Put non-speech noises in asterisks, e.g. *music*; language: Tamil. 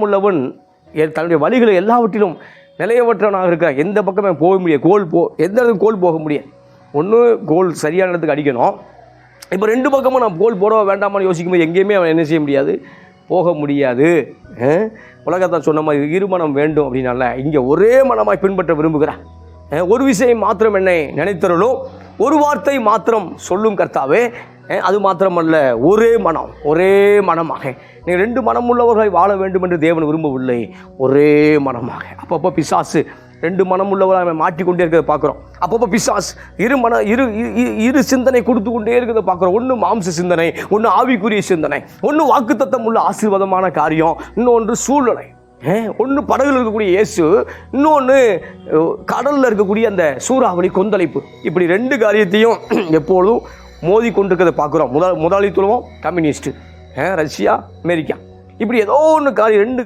மனமுள்ளவன் உள்ளவன் தன்னுடைய வழிகளை எல்லாவற்றிலும் நிலையவற்றவனாக இருக்கிறான் எந்த பக்கமே போக முடியாது. கோல் போ எந்த இடத்துக்கு கோல் போக முடியாது. ஒன்று கோல் சரியான இடத்துக்கு அடிக்கணும். இப்போ ரெண்டு பக்கமும் நான் கோல் போட வேண்டாமான்னு யோசிக்கும்போது எங்கேயுமே அவன் என்ன செய்ய முடியாது? போக முடியாது. அஹ்? உலகத்தான் சொன்ன மாதிரி இருமனம் வேண்டும் அப்படின்னால இங்கே ஒரே மனமாய் பின்பற்ற விரும்புகிறான் ஒரு விஷயம் மாத்திரம் என்னை நினைத்தருளும் ஒரு வார்த்தை மாத்திரம் சொல்லும் கர்த்தாவே அது மாத்திரமல்ல ஒரே மனம் ஒரே மனமாக. நீங்கள் ரெண்டு மனம் உள்ளவர்களை வாழ வேண்டும் என்று தேவன் விரும்பவில்லை. ஒரே மனமாக. அப்பப்போ பிசாசு ரெண்டு மனம் உள்ளவராக மாட்டிக்கொண்டே இருக்கிறத பார்க்குறோம். அப்பப்போ பிசாஸ் இரு மன இரு இரு சிந்தனை கொடுத்து கொண்டே இருக்கிறத பார்க்குறோம். ஒன்று மாம்ச சிந்தனை ஒன்று ஆவிக்குரிய சிந்தனை ஒன்று வாக்குத்தத்தம் உள்ள ஆசீர்வாதமான காரியம் இன்னொன்று சூழ்நிலை. ஒன்று படகுல இருக்கக்கூடிய இயேசு இன்னொன்று கடலில் இருக்கக்கூடிய அந்த சூறாவளி கொந்தளிப்பு. இப்படி ரெண்டு காரியத்தையும் *clears throat* எப்பொழுதும் மோதி கொண்டிருக்கிறத பார்க்குறோம். முதல் முதலாளித்துவம் கம்யூனிஸ்ட்டு. Russia America. இப்படி ஏதோ ஒன்று காரியம் ரெண்டு